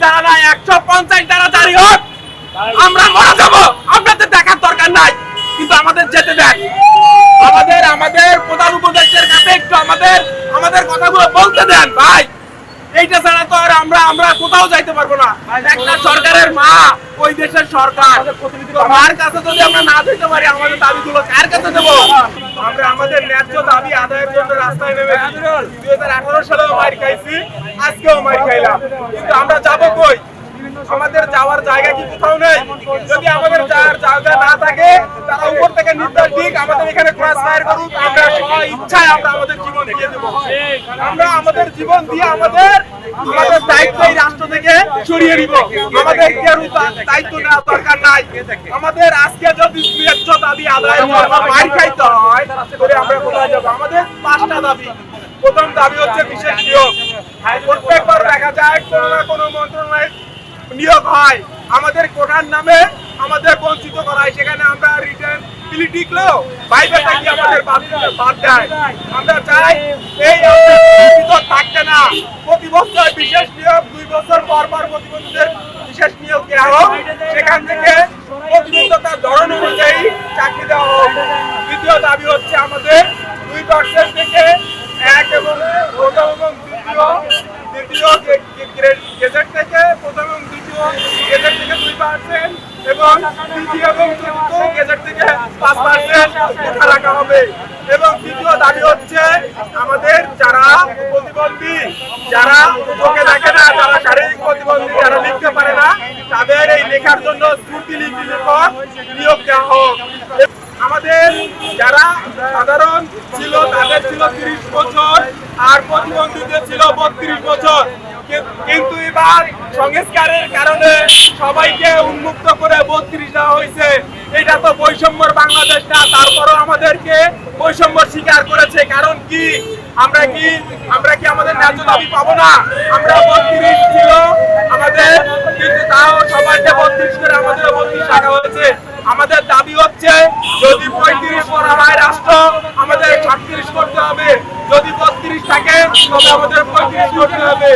যারা নাই একশো পঞ্চাশ যারা জারি হোক। আমরা মারা যাব। আপনাদের দেখার দরকার নাই। কিন্তু আমাদের যেতে দেন। আমাদের আমাদের প্রধান উপদেশের কাছে একটু আমাদের আমাদের কথাগুলো বলতে দেন ভাই। এইটা ছাড়া তো আর আমরা আমরা কোথাও যাইতে পারব না। একটা সরকারের মা ওই দেশের সরকার। তো মার কাছে যদি আমরা না দিতে পারি আমাদের দাবিগুলো কার কাছে দেবো? আমরা আমাদের ন্যায্য দাবি আদায়ের জন্য রাস্তায় নেমে দুই হাজার আঠারো সালেও মার খাইছি, আজকেও মার খাইলাম। কিন্তু আমরা যাব কই? আমাদের যাওয়ার জায়গা কি কোথাও নেই? যদি আমাদের যাওয়ার জায়গা না থাকে তারা নির্দেশ দিক, আমাদের এখানে ক্রস ফায়ার আমরা আমরা আমাদের জীবন দিয়ে দেবো। আমরা আমাদের জীবন দিয়ে আমাদের আমাদের দায়িত্ব এই রাষ্ট্র থেকে সরিয়ে আমাদের কেউ দায়িত্ব দরকার নাই। আমাদের আজকে যদি দাবি আদায় খাইতে হয়, তাহলে আমরা কোথায় আমাদের পাঁচটা দাবি। প্রথম দাবি হচ্ছে বিশেষ নিয়োগ। প্রত্যেকবার দেখা যায় কোনো না কোনো নিয়োগ হয়। আমাদের কোঠার নামে আমাদের বঞ্চিত করা হয়। সেখানে আমরা রিটার্ন থাকি আমাদের বাদ দেয়? আমরা চাই এই থাকতে না। প্রতি বছর বিশেষ নিয়োগ দুই বছর পর পর প্রতিবন্ধীদের বিশেষ নিয়োগ দেওয়া হোক। সেখান থেকে প্রতিবন্ধতার ধরন অনুযায়ী চাকরি দেওয়া হোক। দ্বিতীয় দাবি হচ্ছে আমাদের দুই পার্সেন্ট থেকে এক এবং প্রথম এবং দ্বিতীয় দ্বিতীয় গে- গে- গ্রেড- গেজেট থেকে প্রথম এবং দ্বিতীয় গেজেট থেকে দুই পার্সেন্ট এবং তৃতীয় এবং চতুর্থ গেজেট থেকে পাঁচ পার্সেন্ট রাখা হবে। এবং তৃতীয় দাবি হচ্ছে আমাদের যারা প্রতিবন্ধী, যারা চোখে দেখে না, যারা শারীরিক প্রতিবন্ধী, যারা লিখতে পারে না, তাদের এই লেখার জন্য শ্রুতি লিপি লেখক নিয়োগ দেওয়া হোক। আমাদের যারা সাধারণ ছিল, তাদের ছিল তিরিশ বছর, আর প্রতিবন্ধীদের ছিল বত্রিশ বছর। কিন্তু এবার সংস্কারের কারণে সবাইকে উন্মুক্ত করে বত্রিশ দেওয়া হয়েছে। এটা তো বৈষম্যর বাংলাদেশ না, তারপরও আমাদেরকে বৈষম্য স্বীকার করেছে। কারণ কি? আমরা কি আমরা কি আমাদের ন্যায্য দাবি পাবো না? আমরা বত্রিশ ছিল আমাদের, কিন্তু তাও সবাইকে বত্রিশ করে আমাদের বত্রিশ রাখা হয়েছে। আমাদের দাবি হচ্ছে যদি পঁয়ত্রিশ করা হয় রাষ্ট্র আমাদের ছত্রিশ করতে হবে যদি বত্রিশ থাকে তবে আমাদের পঁয়ত্রিশ করতে হবে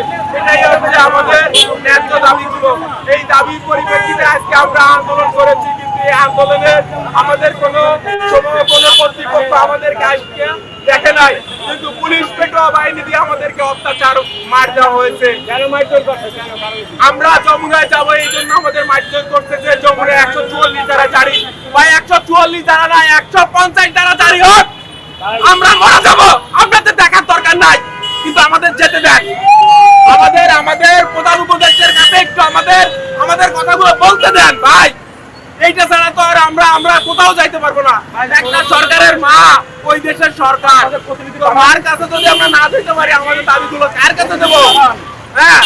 হচ্ছে আমাদের ন্যায্য দাবিগুলো এই দাবির পরিপ্রেক্ষিতে আজকে আমরা আন্দোলন করেছি, কিন্তু এই আন্দোলনে আমাদের কোনো কোনো কর্তৃপক্ষ আমাদেরকে আজকে দেখে নাই। কিন্তু পুলিশ পেটোয়া বাহিনী দিয়ে আমাদেরকে অত্যাচার মার দেওয়া হয়েছে। আমরা যমুনায় যাব, এই জন্য আমাদের মারধর করতে যে যমুনায় একশো চুয়াল্লিশ দ্বারা জারি। বা একশো চুয়াল্লিশ দ্বারা না একশো পঞ্চাশ দ্বারা জারি হোক। আমরা মারা যাব। আপনাদের দেখার দরকার নাই। কিন্তু আমাদের যেতে দেন। আমাদের আমাদের প্রধান উপদেশের কাছে একটু আমাদের আমাদের কথাগুলো বলতে দেন ভাই। এইটা ছাড়া তো আর আমরা আমরা কোথাও যাইতে পারব না। একটা সরকারের মা ওই দেশের সরকার। তো মার কাছে যদি আমরা না দিতে পারি আমাদের দাবিগুলো কার কাছে দেবো? হ্যাঁ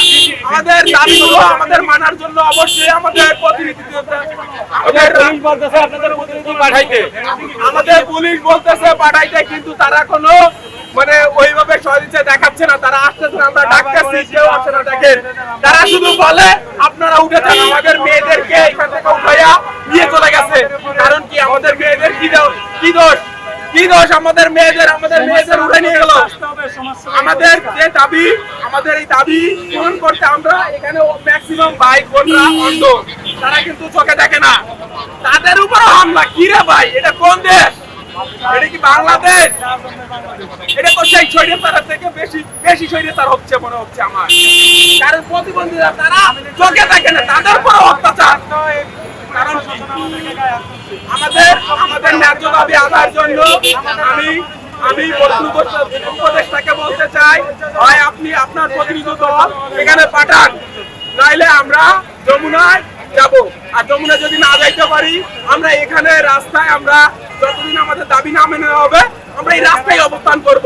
আমাদের দাবিগুলো আমাদের মানার জন্য অবশ্যই আমাদের প্রতিনিধি দিতে আমাদের পুলিশ বলতেছে আপনাদের প্রতিনিধি পাঠাইতে। আমাদের পুলিশ বলতেছে পাঠাইতে কিন্তু তারা কোনো মানে ওইভাবে সদিচ্ছা দেখাচ্ছে না, তারা আসতেছে আমরা ডাকতেছি, কেউ আসে না দেখেন তারা শুধু বলে, আপনারা উঠে যান, আমাদের মেয়েদেরকে এখান থেকে উঠাইয়া নিয়ে চলে গেছে। কারণ কি, আমাদের মেয়েদের কি কি দোষ? কি দোষ? আমাদের মেয়েদের আমাদের মেয়েদের উঠে নিয়ে গেল। আমাদের যে দাবি, আমাদের এই দাবি পূরণ করতে আমরা এখানে ম্যাক্সিমাম ভাই, বোনরা অন্ধ। তারা কিন্তু চোখে দেখে না। তাদের উপর হামলা। কি রে ভাই? এটা কোন দেশ? এটা কি বাংলাদেশ? স্বৈরাচারের থেকে বেশি বেশি স্বৈরাচার হচ্ছে মনে হচ্ছে আমার। কারণ প্রতিবন্ধীরা তারা চোখে দেখে না, তাদের উপর অত্যাচার। আমাদের আমাদের ন্যায্য দাবি আদায়ের জন্য আমি আমি বন্ধু উপদেষ্টাকে বলতে চাই, হয় আপনি আপনার প্রতিনিধি দল এখানে পাঠান, নাইলে আমরা যমুনায় যাব। আর যমুনা যদি না যাইতে পারি, আমরা এখানে রাস্তায় আমরা যতদিন আমাদের দাবি না মেনে হবে, আমরা এই রাস্তায় অবস্থান করব।